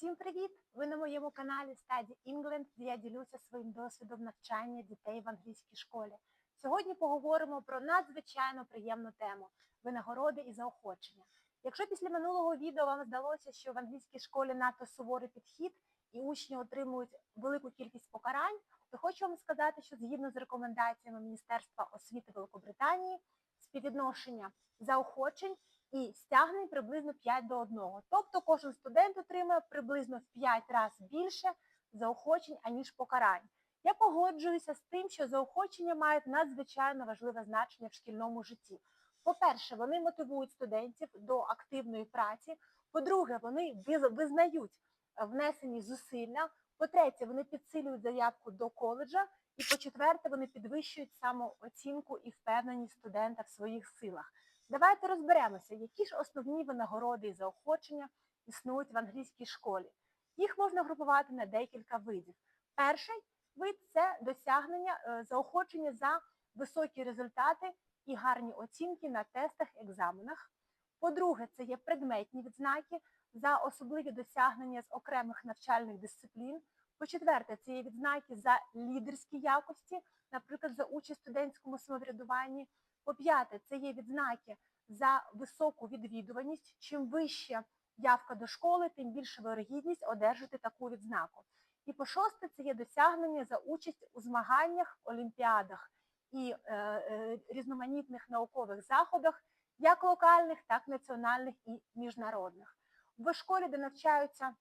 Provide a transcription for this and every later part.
Всім привіт! Ви на моєму каналі Study England, де я ділюся своїм досвідом навчання дітей в англійській школі. Сьогодні поговоримо про надзвичайно приємну тему винагороди і заохочення. Якщо після минулого відео вам здалося, що в англійській школі надто суворий підхід і учні отримують велику кількість покарань, то хочу вам сказати, що згідно з рекомендаціями Міністерства освіти Великобританії, співвідношення заохочень і стягнень приблизно 5 до 1. Тобто кожен студент отримує приблизно в 5 разів більше заохочень, аніж покарань. Я погоджуюся з тим, що заохочення мають надзвичайно важливе значення в шкільному житті. По-перше, вони мотивують студентів до активної праці. По-друге, вони виз- визнають е, внесені зусилля. По-третє, вони підсилюють заявку до коледжа. І по-четверте, вони підвищують самооцінку і впевненість студента в своїх силах. Давайте розберемося, які ж основні винагороди і заохочення існують в англійській школі. Їх можна групувати на декілька видів. Перший вид це досягнення е, заохочення за високі результати і гарні оцінки на тестах, екзаменах. По-друге, це є предметні відзнаки за особливі досягнення з окремих навчальних дисциплін. По-четверте, це є відзнаки за лідерські якості, наприклад, за участь в студентському самоврядуванні. По-п'яте, це є відзнаки за високу відвідуваність. Чим вища явка до школи, тим більша вирогідність одержати таку відзнаку. І по шосте, це є досягнення за участь у змаганнях, олімпіадах і е, е, різноманітних наукових заходах, як локальних, так і національних і міжнародних. В школі, де навчаються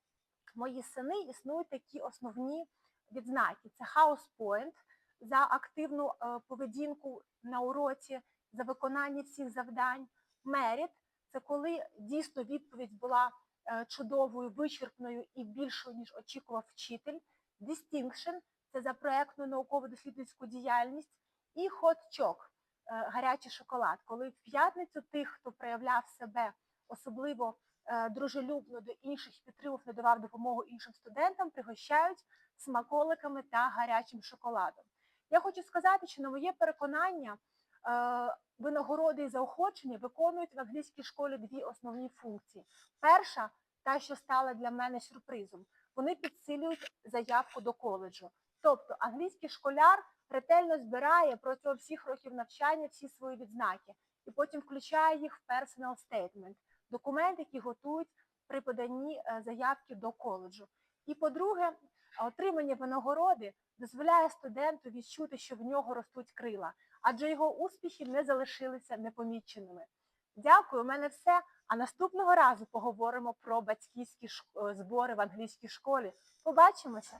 мої сини, існують такі основні відзнаки: це House Point за активну е, поведінку на уроці, за виконання всіх завдань. Merit – це коли дійсно відповідь була е, чудовою, вичерпною і більшою, ніж очікував вчитель. Distinction – це за проектну науково-дослідницьку діяльність. І choc – е, гарячий шоколад, коли в п'ятницю тих, хто проявляв себе особливо е, дружелюбно до інших, підтримав, надавав допомогу іншим студентам, пригощають смаколиками та гарячим шоколадом. Я хочу сказати, що на моє переконання е, винагороди і заохочення виконують в англійській школі дві основні функції. Перша, та, що стала для мене сюрпризом, вони підсилюють заявку до коледжу. Тобто англійський школяр ретельно збирає протягом всіх років навчання всі свої відзнаки і потім включає їх в personal statement, документ, який готують при поданні е, заявки до коледжу. І по-друге, отримання винагороди дозволяє студенту відчути, що в нього ростуть крила, адже його успіхи не залишилися непоміченими. Дякую, у мене все. А наступного разу поговоримо про батьківські е, збори в англійській школі. Побачимося!